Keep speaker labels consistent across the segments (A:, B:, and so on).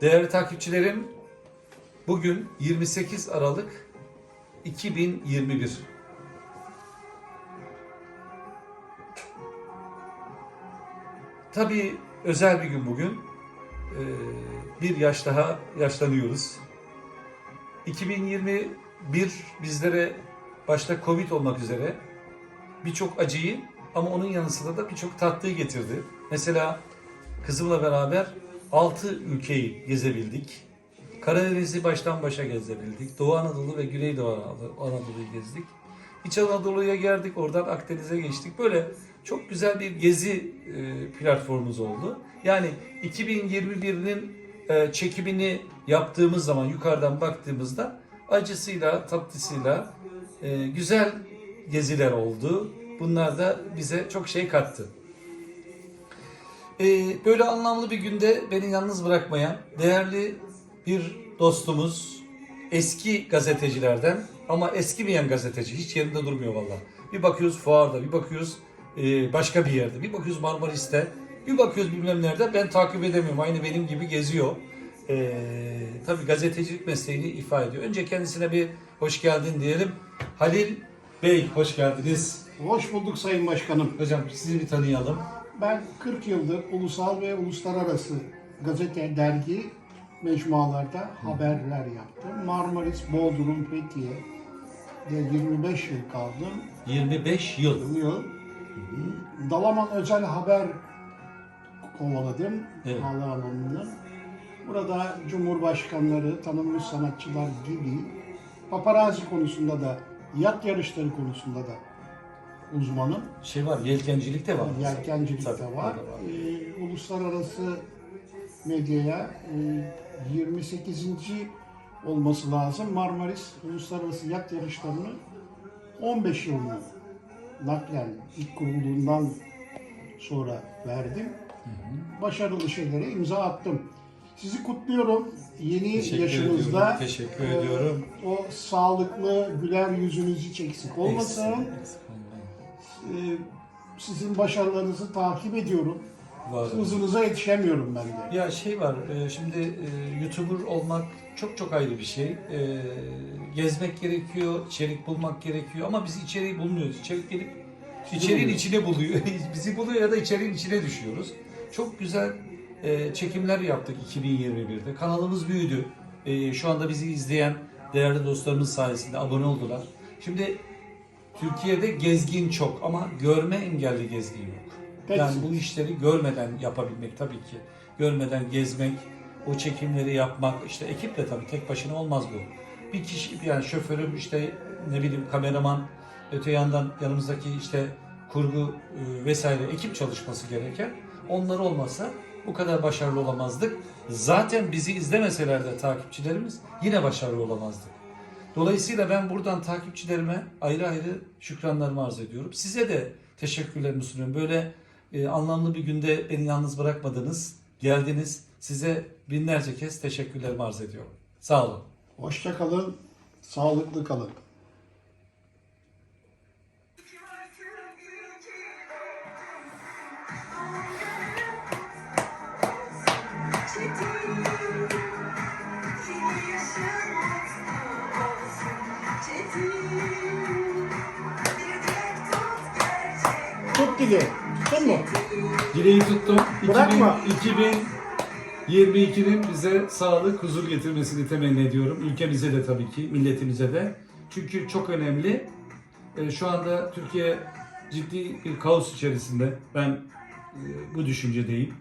A: Değerli takipçilerim, bugün 28 Aralık 2021. Tabii özel bir gün bugün. Ee, bir yaş daha yaşlanıyoruz. 2021 bizlere başta Covid olmak üzere birçok acıyı ama onun yanı sıra da birçok tatlıyı getirdi. Mesela kızımla beraber 6 ülkeyi gezebildik. Karadeniz'i baştan başa gezebildik. Doğu Anadolu ve Güneydoğu Anadolu- Anadolu'yu gezdik. İç Anadolu'ya geldik, oradan Akdeniz'e geçtik. Böyle çok güzel bir gezi e, platformumuz oldu. Yani 2021'nin e, çekimini yaptığımız zaman yukarıdan baktığımızda acısıyla, tatlısıyla e, güzel geziler oldu. Bunlar da bize çok şey kattı. Ee, böyle anlamlı bir günde beni yalnız bırakmayan değerli bir dostumuz, eski gazetecilerden ama eskimeyen gazeteci, hiç yerinde durmuyor valla. Bir bakıyoruz fuarda, bir bakıyoruz e, başka bir yerde, bir bakıyoruz Marmaris'te, bir bakıyoruz bilmem nerede. Ben takip edemiyorum, aynı benim gibi geziyor. Ee, tabii gazetecilik mesleğini ifade ediyor. Önce kendisine bir hoş geldin diyelim. Halil Bey, hoş geldiniz.
B: Hoş bulduk Sayın Başkanım.
A: Hocam sizi bir tanıyalım.
B: Ben 40 yıldır ulusal ve uluslararası gazete, dergi, mecmualarda haberler yaptım. Marmaris, Bodrum, Fethiye de 25 yıl kaldım.
A: 25 yıl.
B: Yıl. Dalaman Özel Haber kovaladım.
A: Evet.
B: Havaalanında. Burada Cumhurbaşkanları, tanınmış sanatçılar gibi paparazzi konusunda da, yat yarışları konusunda da uzmanım.
A: Şey var, yelkencilik de var.
B: Yelkencilik
A: Tabii,
B: de var.
A: var.
B: Ee, uluslararası medyaya e, 28. olması lazım. Marmaris Uluslararası Yat Yarışlarını 15 yılını naklen ilk kurulduğundan sonra verdim. Başarılı şeylere imza attım. Sizi kutluyorum. Yeni
A: Teşekkür
B: yaşınızda
A: ediyorum, teşekkür
B: e,
A: ediyorum.
B: o sağlıklı güler yüzünüz hiç eksik olmasın.
A: Eksik- eksik.
B: Ee, sizin başarılarınızı takip ediyorum.
A: Var.
B: Hızınıza yetişemiyorum ben de.
A: Ya şey var, e, şimdi e, YouTuber olmak çok çok ayrı bir şey. E, Gezmek gerekiyor, içerik bulmak gerekiyor ama biz içeriği bulmuyoruz. İçerik gelip içeriğin içine buluyor. Bizi buluyor ya da içeriğin içine düşüyoruz. Çok güzel e, çekimler yaptık 2021'de. Kanalımız büyüdü. E, Şu anda bizi izleyen değerli dostlarımız sayesinde abone oldular. Şimdi Türkiye'de gezgin çok ama görme engelli gezgin yok.
B: Peki.
A: Yani bu işleri görmeden yapabilmek tabii ki. Görmeden gezmek, o çekimleri yapmak, işte ekiple tabii tek başına olmaz bu. Bir kişi yani şoförüm işte ne bileyim kameraman, öte yandan yanımızdaki işte kurgu e, vesaire ekip çalışması gereken. Onlar olmasa bu kadar başarılı olamazdık. Zaten bizi izlemeseler de takipçilerimiz yine başarılı olamazdık. Dolayısıyla ben buradan takipçilerime ayrı ayrı şükranlarımı arz ediyorum. Size de teşekkürlerimi sunuyorum. Böyle e, anlamlı bir günde beni yalnız bırakmadınız, geldiniz. Size binlerce kez teşekkürlerimi arz ediyorum. Sağ olun.
B: Hoşça kalın, sağlıklı kalın. Dili. Tuttun mu?
A: Dileği tuttum.
B: Bırakma.
A: 2022'nin bize sağlık, huzur getirmesini temenni ediyorum. Ülkemize de tabii ki, milletimize de. Çünkü çok önemli. E, Şu anda Türkiye ciddi bir kaos içerisinde. Ben e, bu düşüncedeyim.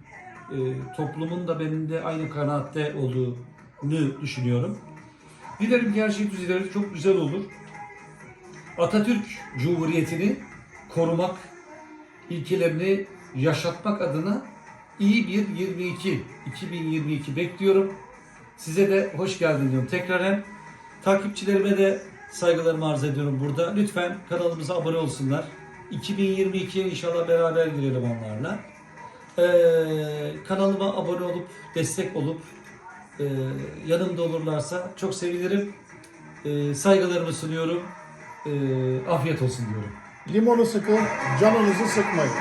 A: E, Toplumun da benim de aynı kanaatte olduğunu düşünüyorum. Dilerim ki her şey düzelir, çok güzel olur. Atatürk Cumhuriyeti'ni korumak, ilkelerini yaşatmak adına iyi bir 22 2022 bekliyorum. Size de hoş geldin diyorum. Tekraren takipçilerime de saygılarımı arz ediyorum burada. Lütfen kanalımıza abone olsunlar. 2022'ye inşallah beraber girelim onlarla. Ee, kanalıma abone olup destek olup e, yanımda olurlarsa çok sevinirim. Ee, saygılarımı sunuyorum. Ee, afiyet olsun diyorum.
B: Limonu sıkın, canınızı sıkmayın.